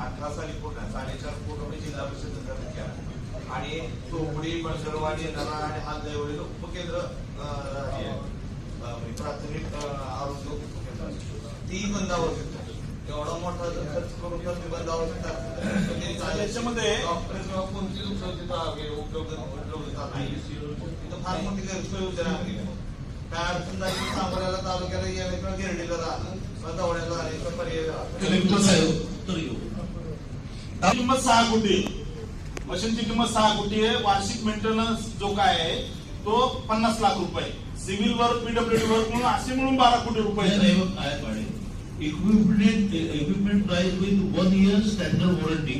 अठरा साली पूर्ण साडेचार कोटी रुपये जिल्हा परिषद केला. आणि चोपडी बनसरवाडी नरा आणि हालदेवळी उपकेंद्र हे, प्राथमिक आरोग्य उपकेंद्र. ती बंदावर एवढा मोठा खर्च करून जर मी बंदावर त्याच्यामध्ये- डॉक्टर किंवा कोणती उपलब्ध उपलब्ध उपलब्धता नाही तिथं फार मोठी गैरसोय आहे. काय अडचण तर सांगोल्याला तालुक्याला यायला किंवा गिरडीला किंवा दवड्याला राहणे किंवा पर्याय. कलेक्टर साहेब तर येऊ किंमत सहा कोटी मशीनची किंमत सहा कोटी आहे. वार्षिक मेंटेनन्स जो काय आहे तो पन्नास लाख रुपये सिव्हिल वर्क पीडब्ल्यूडी वर्क म्हणून असे मिळून बारा कोटी रुपये काय equipment equipment price with one year standard warranty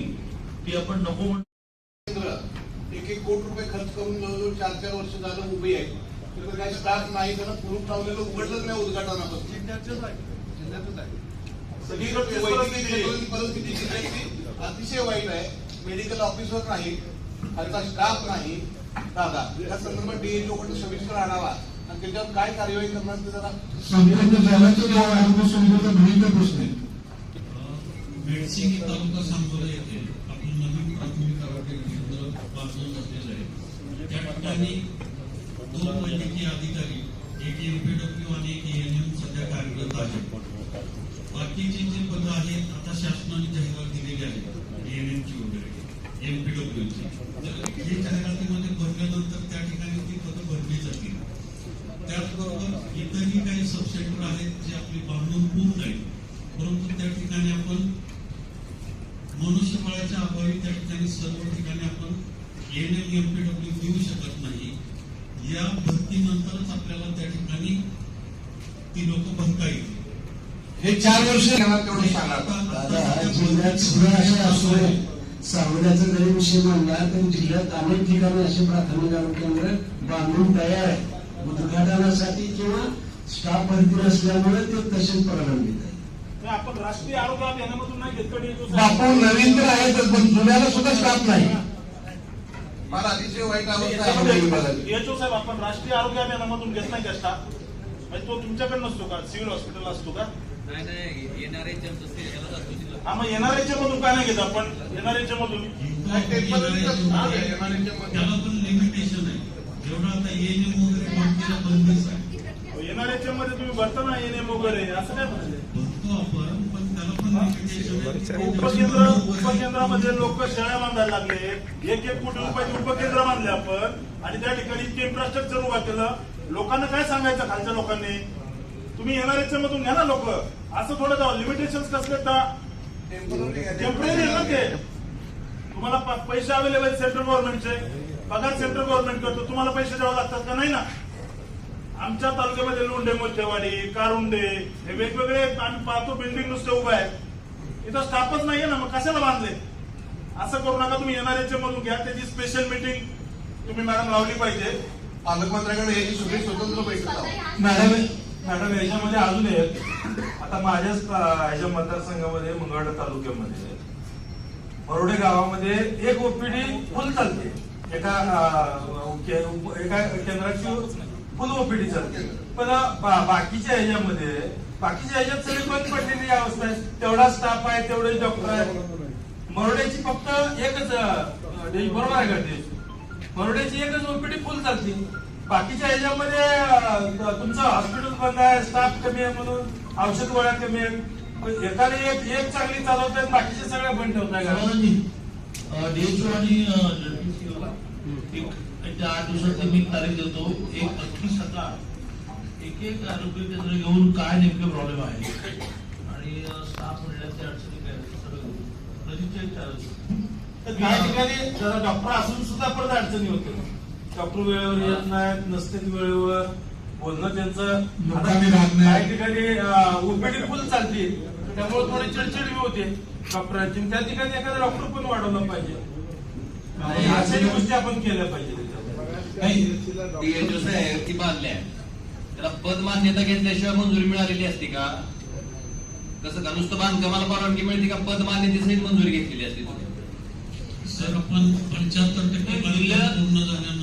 ती आपण नको म्हण. केंद्र एक एक कोटी रुपये खर्च करून जवळजवळ चार चार वर्ष झालं उभी आहे. काही स्टाफ नाही त्यांना कुलूप लावलेलं उघडलंच नाही उद्घाटनापासून. जिल्ह्यातच आहे. सगळीकडे परिस्थिती जिल्ह्याची अतिशय वाईट आहे. मेडिकल ऑफिसर नाही खालचा स्टाफ नाही. दादा या संदर्भात डीएचओ कडे सविस्तर आढावा. आणि त्याच्यावर काय कार्यवाही करणार ते जरा मेडसिंग तालुका सांगोला येथे आपलं नवीन प्राथमिक आरोग्य केंद्र बांधून बसलेलं आहे. त्या ठिकाणी दोन वैद्यकीय अधिकारी एक एमपीडब्ल्यू आणि एक एएनएम सध्या कार्यरत आहेत. बाकीचे जे पद आहेत आता शासनाने जाहिरात दिलेली आहे एएनएमची वगैरे एमपीडब्ल्यूची तर हे जाहिरातीमध्ये भरल्यानंतर त्या ठिकाणी ती पदं भरली जातील. त्याचबरोबर इतरही काही सबसेंटर आहेत जे आपली बांधून पूर्ण आहेत परंतु त्या ठिकाणी आपण मनुष्यबळाच्या अभावी त्या ठिकाणी सर्व ठिकाणी आपण एन एम एमपीडब्ल्यू देऊ शकत नाही. या भरतीनंतरच आपल्याला त्या ठिकाणी ती लोक भरता येईल हे चार वर्ष तेवढं जिल्ह्यात सगळं असे असू नये सांगण्याचा जरी विषय मांडला तर जिल्ह्यात अनेक ठिकाणी असे प्राथमिक आरोग्य केंद्र बांधून तयार आहे उद्घाटनासाठी किंवा स्टाफ भरती नसल्यामुळे ते तसेच प्रलंबित आहे नाही, आपण राष्ट्रीय आरोग्य अभियानामधून नाही घेत येतो बापू नवीन तर आहेतच पण जुन्याला सुद्धा स्टाफ नाही. मला अतिशय वाईट अवस्था आहे. साहेब आपण राष्ट्रीय आरोग्य अभियानामधून घेत नाही का स्टाफ म्हणजे तो तुमच्याकडे नसतो का? सिव्हिल हॉस्पिटल असतो का? हा मग एनआरएच्या मधून काय नाही घेत आपण. एनआरएच्या मधून. त्याला पण लिमिटेशन आहे जेवढं आता एएनएम वगैरे भरतीला बंदीच आहे. एनआरएच्या मध्ये तुम्ही भरता ना एनएम वगैरे असं काय म्हणजे? भरतो आपण पण त्याला पण लिमिटेशन आहे. उपकेंद्र उपकेंद्रामध्ये लोक शेळ्या बांधायला लागले. एक एक कोटी रुपयाचे उपकेंद्र बांधले आपण. आणि त्या ठिकाणी इतके इन्फ्रास्ट्रक्चर उभा केलं. लोकांना काय सांगायचं खालच्या लोकांनी? तुम्ही एनआरएच्या मधून घ्या ना लोक. असं थोडं जाऊ. लिमिटेशन कसं करता Temporary आहे. टेंपररी ना ते. तुम्हाला पैसे अवेलेबल सेंट्रल गव्हर्नमेंटचे पगार सेंट्रल गव्हर्नमेंट करतो. तुम्हाला पैसे द्यावे लागतात का? नाही ना. आमच्या तालुक्यामध्ये लोंढे मोठेवाडी कारुंडे हे वेगवेगळे आम्ही पाहतो बिल्डिंग नुसते उभे आहेत. इथं स्टाफच नाहीये ना. मग कशाला बांधले? असं करू नका. तुम्ही येणाऱ्याच्या मधून घ्या. त्याची स्पेशल मीटिंग तुम्ही मॅडम लावली पाहिजे. पालकमंत्र्यांकडे याची सगळी स्वतंत्र बैठक लावा. मॅडम मॅडम याच्यामध्ये अजून एक. आता माझ्याच याच्या ह्याच्या मतदारसंघामध्ये मंगळवाडा तालुक्यामध्ये मरोडे गावामध्ये एक ओपीडी फुल चालते. एका एका केंद्राची फुल ओपीडी चालते. पण बाकीच्या ह्याच्यामध्ये बाकीच्या ह्याच्यात सगळी बंद पडलेली अवस्था आहे. तेवढा स्टाफ आहे तेवढे डॉक्टर आहे मरोड्याची फक्त एकच म्हणजे बरोबर आहे का ते? मरोड्याची एकच ओपीडी फुल चालते. बाकीच्या ह्याच्यामध्ये तुमचं हॉस्पिटल बंद आहे स्टाफ कमी आहे म्हणून औषध गोळ्या कमी आहेत. पण एकाने एक एक चांगली चालवतायत बाकीचे सगळे बंद ठेवताय डीएचओ आणि त्या आठ दिवसात मी तारीख देतो. एक नक्की सकाळ एक एक आरोग्य केंद्र घेऊन काय नेमके प्रॉब्लेम आहे? आणि स्टाफ म्हणण्याच्या अडचणी काय ते सगळं. नजीकच्या ठिकाणी डॉक्टर असून सुद्धा परत अडचणी होते डॉक्टर वेळेवर येत नाहीत नसते वेळेवर. बोलणं त्यांचं. काही ठिकाणी ओपीडी फुल चालते. त्यामुळे थोडी चिडचिड बी होते. डॉक्टरांची. त्या ठिकाणी एखादा डॉक्टर पण वाढवला पाहिजे. अशाही गोष्टी आपण केल्या पाहिजे त्याच्यामध्ये. डीएचओ साहेब ती बांधल्या त्याला पद मान्यता घेतल्याशिवाय मंजुरी मिळालेली असते का? कसं का? नुसतं बांधकामाला परवानगी मिळते का? पद मान्यतेसहित मंजुरी घेतलेली असते सर आपण पंच्याहत्तर टक्के पूर्ण झाल्यानंतर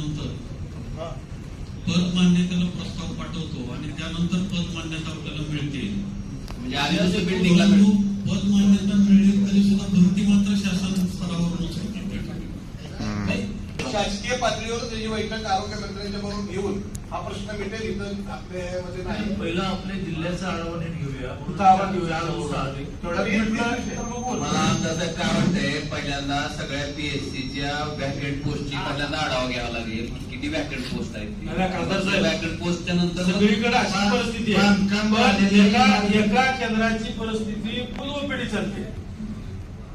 पद मान्यतेला प्रस्ताव पाठवतो आणि त्यानंतर पद मान्यता आपल्याला मिळते. म्हणजे बिल्डिंगला पद मान्यता मिळली तरी सुद्धा भरती मात्र शासन स्तरावरूनच होते शासकीय पातळीवर त्याची बैठक आरोग्य मंत्र्यांच्या बरोबर घेऊन हा प्रश्न मिटेल इथं आपल्यामध्ये नाही. पहिला आपल्या जिल्ह्याचा आढावा नीट घेऊया. तुमचा आवाज घेऊया. मला तसं काय वाटतंय पहिल्यांदा सगळ्या पीएससीच्या वॅकेंट पोस्टची पहिल्यांदा आढावा घ्यावा लागेल. किती वॅकेंट पोस्ट आहेत साहेब. वॅकेंट पोस्टच्या नंतर सगळीकडे अशी परिस्थिती आहे. एका केंद्राची परिस्थिती फुल ओपीडी चालते.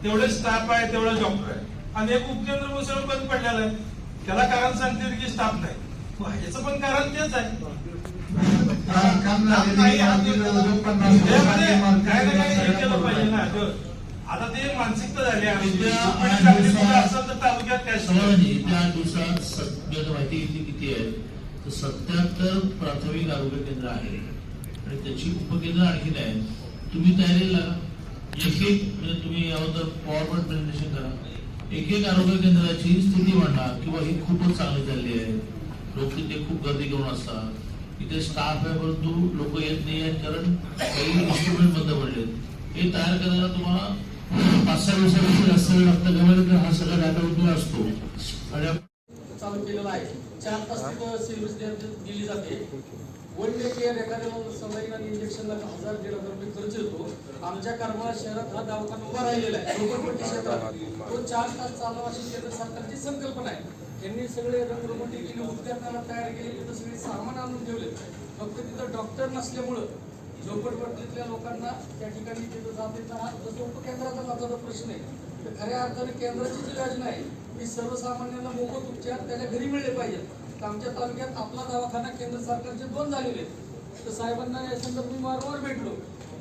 तेवढे स्टाफ आहे तेवढे डॉक्टर आहे. आणि एक उपकेंद्र मुसळ बंद पडलेलं आहे. त्याला कारण सांगते की स्टाफ नाही. याचं पण कारण तेच आहे. काय काय तो- आता ते मानसिकता झाली असेल तर तालुक्यात त्या दिवसात सध्या माहिती घेतली किती आहे? तर सत्याहत्तर प्राथमिक आरोग्य केंद्र आहे. आणि त्याची उपकेंद्र आणखीन आहे. तुम्ही तयारीला एक एक म्हणजे तुम्ही याबद्दल पॉवर पॉईंट प्रेझेंटेशन करा. एक एक आरोग्य केंद्राची स्थिती मांडा किंवा ही खूपच चांगली चालली आहे. लोक तिथे खूप गर्दी करून असतात. तिथे स्टाफ आहे परंतु लोक येत नाही आहेत कारण काही इन्स्ट्रुमेंट बंद पडलेत हे तयार करायला तुम्हाला पाच सहा दिवसापेक्षा जास्त वेळ लागतं त्यामुळे हा सगळा डाटा उद्या असतो. आणि चालू केलेला आहे. चार तास तिथं सर्व्हिस दिली जाते. वन डे केअर एखाद्या सलाईन इंजेक्शनला हजार दीड हजार रुपये खर्च येतो. आमच्या करमाळा शहरात हा दवाखाना उभा राहिलेला आहे. झोपडपट्टी क्षेत्रात तो चार तास चालवा अशी केंद्र सरकारची संकल्पना आहे. त्यांनी सगळे रंगरोगटी केली उद्घाटनाला तयार केले तिथं सगळे सामान आणून ठेवले. फक्त तिथं डॉक्टर नसल्यामुळं झोपडपट्टीतल्या लोकांना त्या ठिकाणी तिथं जात येत हा जसं उपकेंद्राचा महत्त्वाचा प्रश्न आहे तर खऱ्या अर्थाने केंद्राची जी योजना आहे ती सर्वसामान्यांना मोफत उपचार त्याच्या घरी मिळले पाहिजेत. तर आमच्या तालुक्यात आपला दवाखाना केंद्र सरकारचे दोन झालेले आहेत. तर साहेबांना या संदर्भात मी वारंवार भेटलो.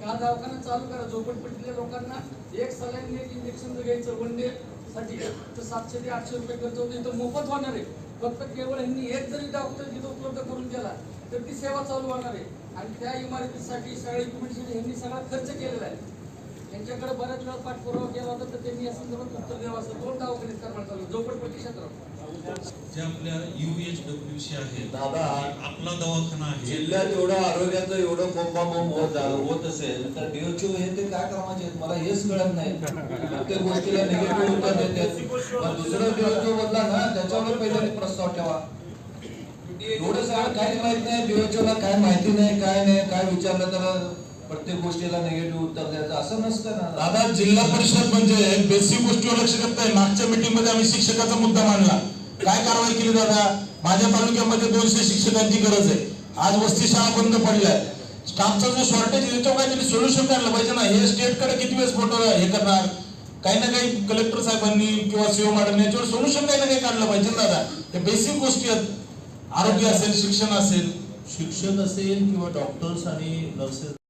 हा दवाखाना चालू करा. झोपडपट्टीतल्या लोकांना एक सलाईन एक इंजेक्शन जर घ्यायचं वन डे साठी तर सातशे ते आठशे रुपये खर्च होतो. इथं मोफत होणार आहे. फक्त केवळ यांनी एक जरी डॉक्टर तिथं उपलब्ध करून दिला तर ती सेवा चालू होणार आहे. आणि त्या इमारतीसाठी सगळ्या इक्विपमेंटसाठी यांनी सगळा खर्च केलेला आहे. त्यांच्याकडे बऱ्याच वेळा पाठपुरावा केला होता तर त्यांनी या संदर्भात उत्तर द्यावं असं दोन दवाखाने करण्यात चालू झोपडपट्टी क्षेत्रात जे आपल्या युएच सी आहे दादा, आपला दवाखाना आहे. जिल्ह्यात एवढं आरोग्याचं एवढं बोंबाबोंब होत होत असेल तर हे ते काय कामाचे आहेत? मला हेच कळत नाही. प्रत्येक गोष्टीला निगेटिव्ह उत्तर देतात. पण दुसरं डीओचओ बोलला ना त्याच्यावर पहिले प्रस्ताव ठेवा. एवढं सगळं काहीच माहीत नाही ला काय माहिती नाही काय नाही काय विचारलं तर प्रत्येक गोष्टीला निगेटिव्ह उत्तर द्यायचं. असं नसतं ना. दादा जिल्हा परिषद म्हणजे बेसिक गोष्टीवर लक्ष देत नाही. मागच्या मीटिंगमध्ये आम्ही शिक्षकाचा मुद्दा मांडला. काय कारवाई केली दादा? माझ्या तालुक्यामध्ये दोनशे शिक्षकांची गरज आहे. आज वस्ती शाळा बंद पडल्या. स्टाफचा जो शॉर्टेज आहे त्याच्यावर काहीतरी सोल्युशन काढलं पाहिजे ना? हे स्टेटकडे किती वेळेस फोटो हे करणार? काही ना काही कलेक्टर साहेबांनी किंवा सीओ मॅडम याच्यावर सोल्युशन काही ना काही काढलं पाहिजे ना दादा? हे बेसिक गोष्टी आहेत. आरोग्य असेल शिक्षण असेल. शिक्षण असेल किंवा डॉक्टर्स आणि नर्सेस